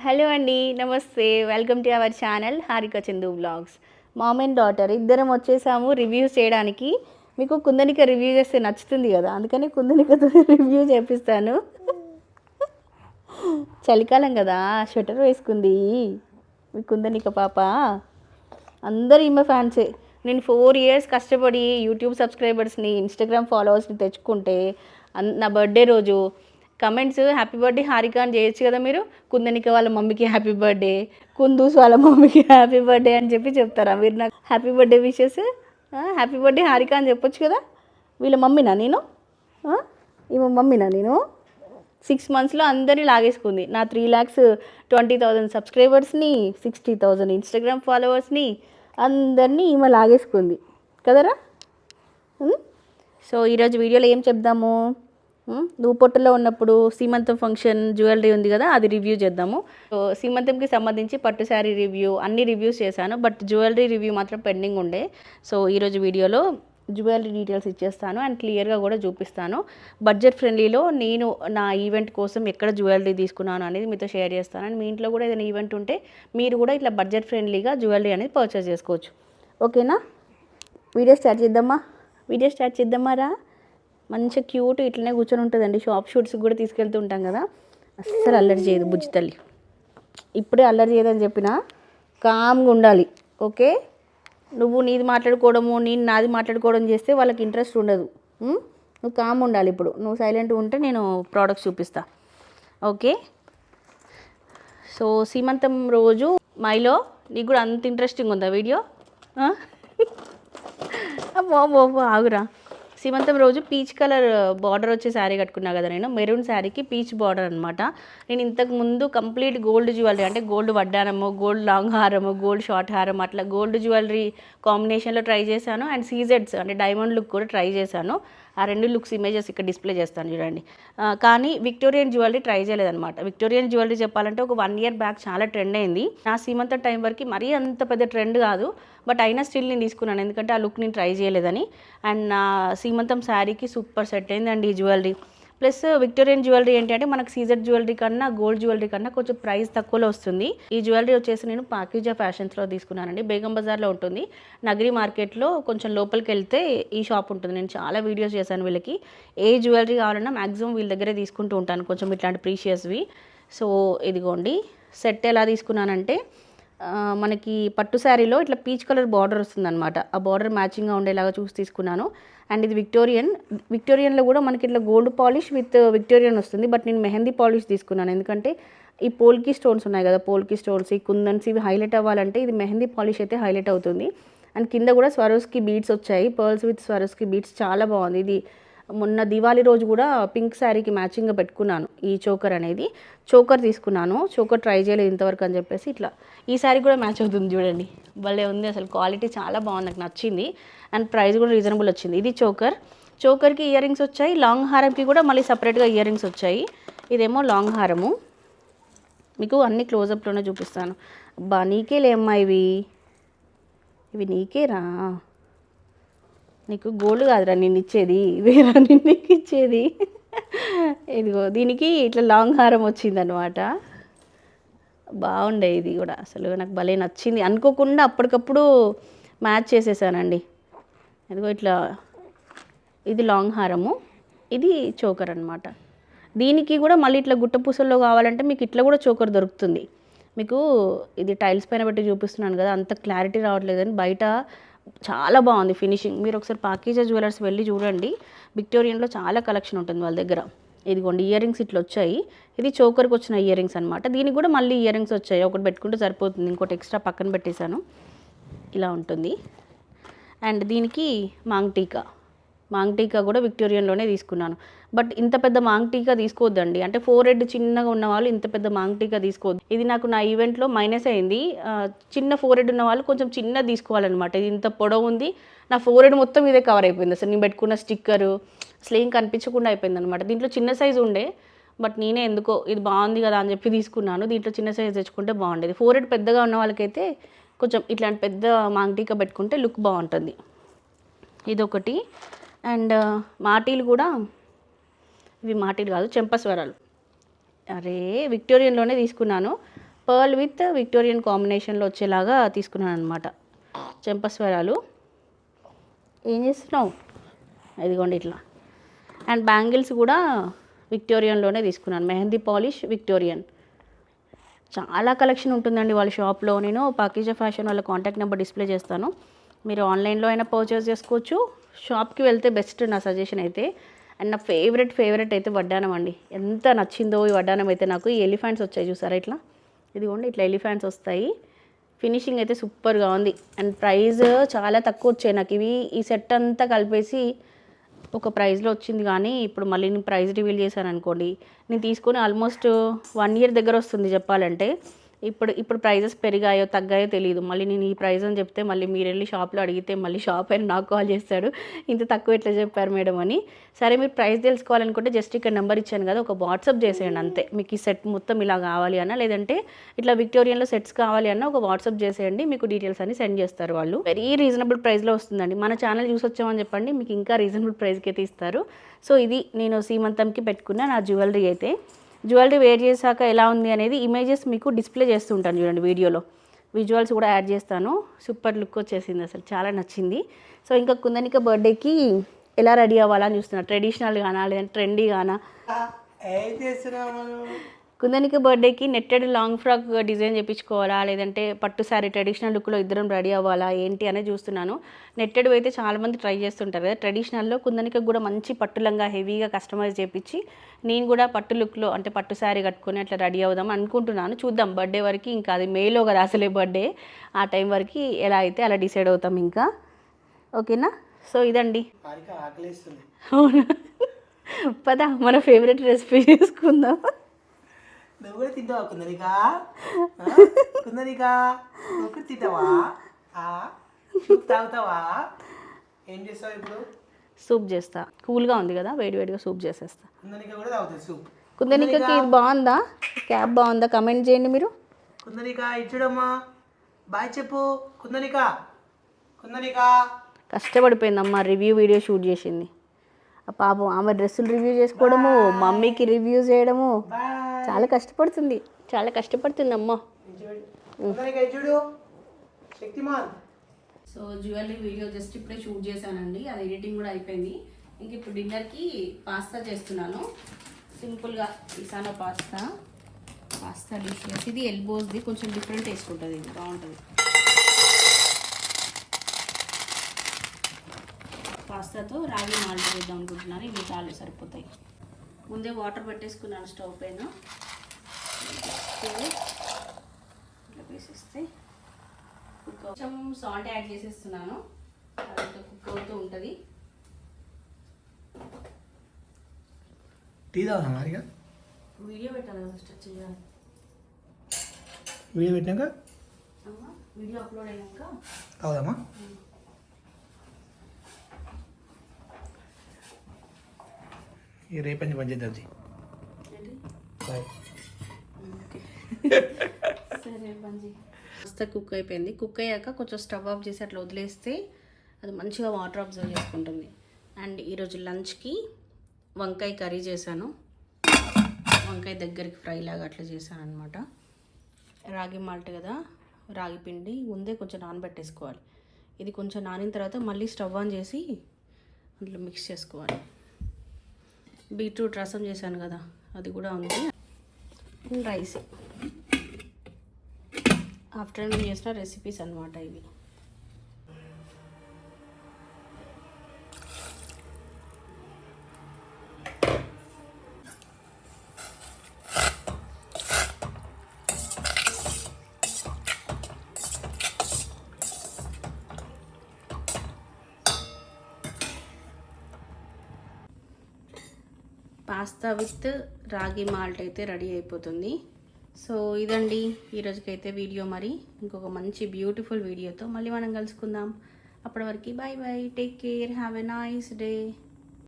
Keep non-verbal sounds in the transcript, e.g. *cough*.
Hello అండి నమస్తే. Welcome to our channel Harika Chandu blogs. Mom and daughter ఇద్దరం వచ్చేసాము రివ్యూస్ చేయడానికి. మీకు కుందనిక రివ్యూ చేస్తే నచ్చుతుంది కదా అందుకని కుందనికతో *laughs* రివ్యూ చేపిస్తాను. చలికాలం కదా స్వెటర్ వేసుకుంది. మీ కుందనిక పాప. అందరు ఈమె ఫ్యాన్సే. నేను ఫోర్ ఇయర్స్ కష్టపడి యూట్యూబ్ సబ్స్క్రైబర్స్ని ఇన్స్టాగ్రామ్ ఫాలోవర్స్ని తెచ్చుకుంటే అన్- నా బర్త్డే రోజు కమెంట్స్ హ్యాపీ బర్త్డే హారిక అని చేయొచ్చు కదా మీరు. కుందనిక వాళ్ళ మమ్మీకి హ్యాపీ బర్త్డే కుందూస్ వాళ్ళ మమ్మీకి హ్యాపీ బర్త్డే అని చెప్పి చెప్తారా? మీరు నాకు happy birthday wishes happy birthday Harika అని చెప్పొచ్చు కదా. వీళ్ళ మమ్మీనా నేను? ఈమె మమ్మీనా నేను? సిక్స్ మంత్స్లో అందరినీ లాగేసుకుంది. నా త్రీ ల్యాక్స్ ట్వంటీ థౌజండ్ సబ్స్క్రైబర్స్ని సిక్స్టీ థౌజండ్ ఇన్స్టాగ్రామ్ ఫాలోవర్స్ని అందరినీ ఈమె లాగేసుకుంది. కదరా? సో ఈరోజు వీడియోలో ఏం చెప్దాము? నువ్వు ఉన్నప్పుడు సీమంతం ఫంక్షన్ జ్యువెలరీ ఉంది కదా అది రివ్యూ చేద్దాము. సో సీమంతంకి సంబంధించి పట్టు శారీ రివ్యూ అన్ని రివ్యూస్ చేశాను బట్ జ్యువెలరీ రివ్యూ మాత్రం పెండింగ్ ఉండే. సో ఈరోజు వీడియోలో జ్యువెలరీ డీటెయిల్స్ ఇచ్చేస్తాను అండ్ క్లియర్గా కూడా చూపిస్తాను. బడ్జెట్ ఫ్రెండ్లీలో నేను నా ఈవెంట్ కోసం ఎక్కడ జ్యువెలరీ తీసుకున్నాను అనేది మీతో షేర్ చేస్తాను. అండ్ మీ ఇంట్లో కూడా ఏదైనా ఈవెంట్ ఉంటే మీరు కూడా ఇట్లా బడ్జెట్ ఫ్రెండ్లీగా జ్యువెలరీ అనేది పర్చేస్ చేసుకోవచ్చు. ఓకేనా? వీడియో స్టార్ట్ చేద్దామా? వీడియో స్టార్ట్ చేద్దామా రా? మంచి క్యూట్ ఇట్లనే కూర్చొని ఉంటుందండి. షాప్ షూట్స్కి కూడా తీసుకెళ్తూ ఉంటాం కదా. అస్సలు అల్లరి చేయదు బుజ్జి తల్లి. ఇప్పుడే అల్లరి చేయదని చెప్పిన కామ్గా ఉండాలి. ఓకే? నువ్వు నీది మాట్లాడుకోవడము నేను నాది మాట్లాడుకోవడం చేస్తే వాళ్ళకి ఇంట్రెస్ట్ ఉండదు. నువ్వు కామ్ ఉండాలి ఇప్పుడు. నువ్వు సైలెంట్ ఉంటే నేను ప్రోడక్ట్స్ చూపిస్తా. ఓకే? సో సీమంతం రోజు మైలో నీకు కూడా అంత ఇంట్రెస్టింగ్ ఉందా వీడియో? ఆ? ఆగురా. సీమంతం రోజు పీచ్ కలర్ బార్డర్ వచ్చే శారీ కట్టుకున్నా కదా నేను. మెరూన్ శారీకి పీచ్ బార్డర్ అనమాట నేను ఇంతకు ముందు కంప్లీట్ గోల్డ్ జ్యువెలరీ అంటే గోల్డ్ వడ్డానము గోల్డ్ లాంగ్ హారము గోల్డ్ షార్ట్ హారం అట్లా గోల్డ్ జ్యువెలరీ కాంబినేషన్లో ట్రై చేశాను. అండ్ సీజెడ్స్ అంటే డైమండ్ లుక్ కూడా ట్రై చేశాను. ఆ రెండు లుక్స్ ఇమేజెస్ ఇక్కడ డిస్ప్లే చేస్తాను చూడండి. కానీ విక్టోరియన్ జ్యువెలరీ ట్రై చేయలేదన్నమాట. విక్టోరియన్ జ్యువెలరీ చెప్పాలంటే ఒక వన్ ఇయర్ బ్యాక్ చాలా ట్రెండ్ అయింది. నా సీమంత టైం వరకు మరీ అంత పెద్ద ట్రెండ్ కాదు బట్ అయినా స్టిల్ నేను తీసుకున్నాను. ఎందుకంటే ఆ లుక్ నేను ట్రై చేయలేదని. అండ్ నా సీమంతం శారీకి సూపర్ సెట్ అయిందండి ఈ జ్యువెలరీ. ప్లస్ విక్టోరియన్ జ్యువెలరీ ఏంటంటే మనకు సీజర్ జ్యువెలరీ కన్నా గోల్డ్ జ్యువెలరీ కన్నా కొంచెం ప్రైస్ తక్కువలో వస్తుంది. ఈ జ్యువెలరీ వచ్చేసి నేను పాకిజా ఫ్యాషన్స్లో తీసుకున్నానండి. బేగం బజార్లో ఉంటుంది. నగరి మార్కెట్లో కొంచెం లోపలికి వెళ్తే ఈ షాప్ ఉంటుంది. నేను చాలా వీడియోస్ చేశాను వీళ్ళకి. ఏ జ్యువెలరీ కావాలన్నా మ్యాక్సిమం వీళ్ళ దగ్గరే తీసుకుంటూ ఉంటాను. కొంచెం ఇట్లాంటి ప్రీషియస్వి. సో ఇదిగోండి. సెట్ ఎలా తీసుకున్నానంటే మనకి పట్టు శారీలో ఇట్లా పీచ్ కలర్ బార్డర్ వస్తుందన్నమాట. ఆ బార్డర్ మ్యాచింగ్గా ఉండేలాగా చూసి తీసుకున్నాను. అండ్ ఇది విక్టోరియన్. విక్టోరియన్లో కూడా మనకి ఇట్లా గోల్డ్ పాలిష్ విత్ విక్టోరియన్ వస్తుంది. బట్ నేను మెహందీ పాలిష్ తీసుకున్నాను. ఎందుకంటే ఈ పోల్కి స్టోన్స్ ఉన్నాయి కదా పోల్కి స్టోన్స్ ఈ కుందన్స్ ఇవి హైలైట్ అవ్వాలంటే ఇది మెహందీ పాలిష్ అయితే హైలైట్ అవుతుంది. అండ్ కింద కూడా స్వరోస్కి బీడ్స్ వచ్చాయి. పర్ల్స్ విత్ స్వరోస్కి బీడ్స్ చాలా బాగుంది. ఇది మొన్న దివాళీ రోజు కూడా పింక్ శారీకి మ్యాచింగ్గా పెట్టుకున్నాను. ఈ చోకర్ అనేది. చోకర్ తీసుకున్నాను. చోకర్ ట్రై చేయలేదు ఇంతవరకు అని చెప్పేసి ఇట్లా. ఈ శారీ కూడా మ్యాచ్ అవుతుంది చూడండి. భలే ఉంది అసలు. క్వాలిటీ చాలా బాగుంది. నాకు నచ్చింది. అండ్ ప్రైస్ కూడా రీజనబుల్ వచ్చింది. ఇది చోకర్. చోకర్కి ఇయర్ రింగ్స్ వచ్చాయి. లాంగ్ హారంకి కూడా మళ్ళీ సపరేట్గా ఇయర్ రింగ్స్ వచ్చాయి. ఇదేమో లాంగ్ హారము. మీకు అన్ని క్లోజప్లోనే చూపిస్తాను. అబ్బా నీకే లేమ్మా ఇవి. ఇవి నీకేరా? నీకు గోల్డ్ కాదురా నేను ఇచ్చేది. వేరే నేను నీకు ఇచ్చేది. ఇదిగో దీనికి ఇట్లా లాంగ్ హారం వచ్చిందనమాట బాగుండే ఇది కూడా. అసలు నాకు భలే నచ్చింది. అనుకోకుండా అప్పటికప్పుడు మ్యాచ్ చేసేసానండి. ఇదిగో ఇట్లా ఇది లాంగ్ హారము. ఇది చోకర్ అనమాట దీనికి కూడా మళ్ళీ ఇట్లా గుట్ట పూసల్లో కావాలంటే మీకు ఇట్లా కూడా చోకర్ దొరుకుతుంది. మీకు ఇది టైల్స్ పైన పెట్టి చూపిస్తున్నాను కదా అంత క్లారిటీ రావట్లేదని బయట చాలా బాగుంది ఫినిషింగ్. మీరు ఒకసారి పాకీజా జ్యువెలర్స్ వెళ్ళి చూడండి. విక్టోరియన్లో చాలా కలెక్షన్ ఉంటుంది వాళ్ళ దగ్గర. ఇదిగోండి ఇయర్ రింగ్స్ ఇట్లా వచ్చాయి. ఇది చోకర్కి వచ్చిన ఇయర్ రింగ్స్ అనమాట దీనికి కూడా మళ్ళీ ఇయర్ రింగ్స్ వచ్చాయి. ఒకటి పెట్టుకుంటే సరిపోతుంది. ఇంకోటి ఎక్స్ట్రా పక్కన పెట్టేశాను. ఇలా ఉంటుంది. అండ్ దీనికి మాంగ్ టీకా. మాంగ్ టీకా కూడా విక్టోరియన్లోనే తీసుకున్నాను. బట్ ఇంత పెద్ద మాంగ్ టీకా తీసుకోవద్దండి. అంటే ఫోర్ హెడ్ చిన్నగా ఉన్న వాళ్ళు ఇంత పెద్ద మాంగ్ టీకా తీసుకోవద్దు. ఇది నాకు నా ఈవెంట్లో మైనస్ అయింది. చిన్న ఫోర్ హెడ్ ఉన్న వాళ్ళు కొంచెం చిన్న తీసుకోవాలన్నమాట. ఇది ఇంత పొడవు ఉంది. నా ఫోర్ హెడ్ మొత్తం ఇదే కవర్ అయిపోయింది. అసలు నేను పెట్టుకున్న స్టిక్కరు అసలు ఏం కనిపించకుండా అయిపోయింది అనమాట దీంట్లో చిన్న సైజు ఉండే బట్ నేనే ఎందుకో ఇది బాగుంది కదా అని చెప్పి తీసుకున్నాను. దీంట్లో చిన్న సైజ్ తెచ్చుకుంటే బాగుండేది. ఫోర్ హెడ్ పెద్దగా ఉన్న వాళ్ళకైతే కొంచెం ఇట్లాంటి పెద్ద మాంగ్ టీకా పెట్టుకుంటే లుక్ బాగుంటుంది. ఇదొకటి. అండ్ మాటీలు కూడా ఇవి మాటీలు కాదు చెంపస్వరాలు అరే విక్టోరియన్లోనే తీసుకున్నాను. పర్ల్ విత్ విక్టోరియన్ కాంబినేషన్లో వచ్చేలాగా తీసుకున్నాను అనమాట చెంపస్వరాలు ఏం చేస్తున్నావు? ఇదిగోండి ఇట్లా. అండ్ బ్యాంగిల్స్ కూడా విక్టోరియన్లోనే తీసుకున్నాను. Mehndi polish Victorian. చాలా కలెక్షన్ ఉంటుందండి వాళ్ళ షాప్లో. నేను పాకిజా ఫ్యాషన్ వాళ్ళ కాంటాక్ట్ నెంబర్ డిస్ప్లే చేస్తాను. మీరు ఆన్లైన్లో అయినా పర్చేస్ చేసుకోవచ్చు. షాప్కి వెళ్తే బెస్ట్ నా సజెషన్ అయితే. అండ్ నా ఫేవరెట్ ఫేవరెట్ అయితే వడ్డానం అండి. ఎంత నచ్చిందో ఈ వడ్డానం అయితే నాకు. ఈ ఎలిఫెంట్స్ వచ్చాయి చూసారా ఇట్లా? ఇదిగోండి ఇట్లా ఎలిఫెంట్స్ వస్తాయి. ఫినిషింగ్ అయితే సూపర్గా ఉంది. అండ్ ప్రైస్ చాలా తక్కువ వచ్చాయి నాకు. ఇవి ఈ సెట్ అంతా కలిపేసి ఒక ప్రైజ్లో వచ్చింది కానీ ఇప్పుడు మళ్ళీ నేను ప్రైజ్ రివీల్ చేశాను అనుకోండి. నేను తీసుకొని ఆల్మోస్ట్ వన్ ఇయర్ దగ్గర వస్తుంది చెప్పాలంటే. ఇప్పుడు ఇప్పుడు ప్రైజెస్ పెరిగాయో తగ్గాయో తెలియదు మళ్ళీ నేను ఈ ప్రైస్ అని చెప్తే మళ్ళీ మీరు వెళ్ళి షాప్లో అడిగితే మళ్ళీ షాప్ అయినా నాకు కాల్ చేస్తాడు. ఇంత తక్కువ ఎట్లా చెప్పారు మేడం అని. సరే మీరు ప్రైస్ తెలుసుకోవాలనుకుంటే జస్ట్ ఇక్కడ నెంబర్ ఇచ్చాను కదా ఒక వాట్సాప్ చేసేయండి అంతే. మీకు ఈ సెట్ మొత్తం ఇలా కావాలి అన్న లేదంటే ఇట్లా విక్టోరియన్లో సెట్స్ కావాలి అన్న ఒక వాట్సాప్ చేసేయండి. మీకు డీటెయిల్స్ అన్ని సెండ్ చేస్తారు వాళ్ళు. వెరీ రీజనబుల్ ప్రైస్లో వస్తుందండి. మన ఛానల్ చూసొచ్చామని చెప్పండి. మీకు ఇంకా రీజనబుల్ ప్రైస్కి అయితే ఇస్తారు సో ఇది నేను సీమంతంకి పెట్టుకున్న నా జ్యువెలరీ అయితే. జ్యువెలరీ వేర్ చేశాక ఎలా ఉంది అనేది ఇమేజెస్ మీకు డిస్ప్లే చేస్తుంటాను చూడండి వీడియోలో. విజువల్స్ కూడా యాడ్ చేస్తాను. సూపర్ లుక్ వచ్చేసింది అసలు చాలా నచ్చింది. సో ఇంకా కుందనిక బర్త్డేకి ఎలా రెడీ అవ్వాలని చూస్తున్నా ట్రెడిషనల్ గానా లేదంటే ట్రెండీ గానా? ఏం కుందనిక బర్త్డేకి నెట్టెడ్ లాంగ్ ఫ్రాక్ డిజైన్ చేయించుకోవాలా లేదంటే పట్టు శారీ ట్రెడిషనల్ లుక్లో ఇద్దరం రెడీ అవ్వాలా? ఏంటి అనేది చూస్తున్నాను. నెట్టెడ్ అయితే చాలామంది ట్రై చేస్తుంటారు కదా. ట్రెడిషనల్లో కుందనిక కూడా మంచి పట్టు లంగా హెవీగా కస్టమైజ్ చేయించి నేను కూడా పట్టు లుక్లో అంటే పట్టు శారీ కట్టుకొని అట్లా రెడీ అవుదాం అనుకుంటున్నాను. చూద్దాం బర్త్డే వరకు ఇంకా అది మేలో కదా అసలే బర్త్డే. ఆ టైం వరకు ఎలా అయితే అలా డిసైడ్ అవుతాం ఇంకా. ఓకేనా? సో ఇదండి. అవునా? పద మన ఫేవరెట్ రెసిపీ *laughs* చేసుకుందాం. నువ్వు కూడా తింటావా కుందరికా? కుందరికా నువ్వు కూడా తింటావా? తాగుతావా? ఏం చేస్తావు ఇప్పుడు? సూప్ చేస్తా. కూల్గా ఉంది కదా వేడివేడిగా సూప్ చేసేస్తా. కుందరిక కూడా తాగుతుంది సూప్. కుందనికకి ఇది బాగుందా? క్యాబ్ బాగుందా? కమెంట్ చేయండి మీరు. కుందరిక ఇచ్చుడమ్మా. బాయ్ చెప్పు. కుందరిక కుందరిక కష్టపడిపోయిందమ్మా రివ్యూ వీడియో షూట్ చేసింది. ఆ పాపం ఆమె డ్రెస్సులు రివ్యూ చేసుకోవడము మమ్మీకి రివ్యూ చేయడము. బాయ్. చాలా కష్టపడుతుంది. చాలా కష్టపడుతుంది అమ్మ Shaktimaan. So jewellery video just ఇప్పుడే షూట్ చేశానండి. అది ఎడిటింగ్ కూడా అయిపోయింది. ఇంక ఇప్పుడు డిన్నర్కి పాస్తా చేస్తున్నాను. సింపుల్గా ఇసానో పాస్తా. Pasta dishes. ఇది ఎల్బోస్ది. కొంచెం డిఫరెంట్ టేస్ట్ ఉంటుంది. ఇది బాగుంటుంది. పాస్తాతో రాగి మాల్ట్ వేద్దాం అనుకుంటున్నాను. ఇవి చాలు సరిపోతాయి. ముందే వాటర్ పెట్టేసుకున్నాను స్టవ్ పైన. ఇట్లా వేసేస్తే కుక్ కొంచెం సాల్ట్ యాడ్ చేసేస్తున్నాను. అది ఇంకా కుక్ అవుతూ ఉంటుంది. టీ తాగుదాం మారిగా వీడియో పెట్టాలి కదా ఫస్ట్ చేయాలి వీడియో పెట్టినాక? అమ్మా వీడియో అప్లోడ్ అయ్యాక తాగుదామా? ఈ రేపంచి పని చేద్దాం జీ. ఏంటి? బాయ్. ఓకే సరే బంజీ మస్తు కుక్ అయిపోయింది. కుక్ అయ్యాక కొంచెం స్టవ్ ఆఫ్ చేసి అట్లా వదిలేస్తే అది మంచిగా వాటర్ అబ్జర్వ్ చేసుకుంటుంది. అండ్ ఈరోజు లంచ్కి వంకాయ కర్రీ చేశాను. వంకాయ దగ్గరికి ఫ్రై లాగా అట్లా చేశాను అనమాట రాగి మాల్ట్ కదా రాగి పిండి ముందే కొంచెం నానబెట్టేసుకోవాలి. ఇది కొంచెం నానిన తర్వాత మళ్ళీ స్టవ్ ఆన్ చేసి అందులో మిక్స్ చేసుకోవాలి. బీట్రూట్ రసం చేశాను కదా అది కూడా ఉంది. రైస్. ఆఫ్టర్నూన్ చేసిన రెసిపీస్ అన్నమాట ఇవి. పాస్తా విత్ రాగి మాల్ట్ అయితే రెడీ అయిపోతుంది. సో ఇదండి ఈరోజుకైతే వీడియో మరి. ఇంకొక మంచి బ్యూటిఫుల్ వీడియోతో మళ్ళీ మనం కలుసుకుందాం. అప్పటి వరకు bye bye take care have a nice day.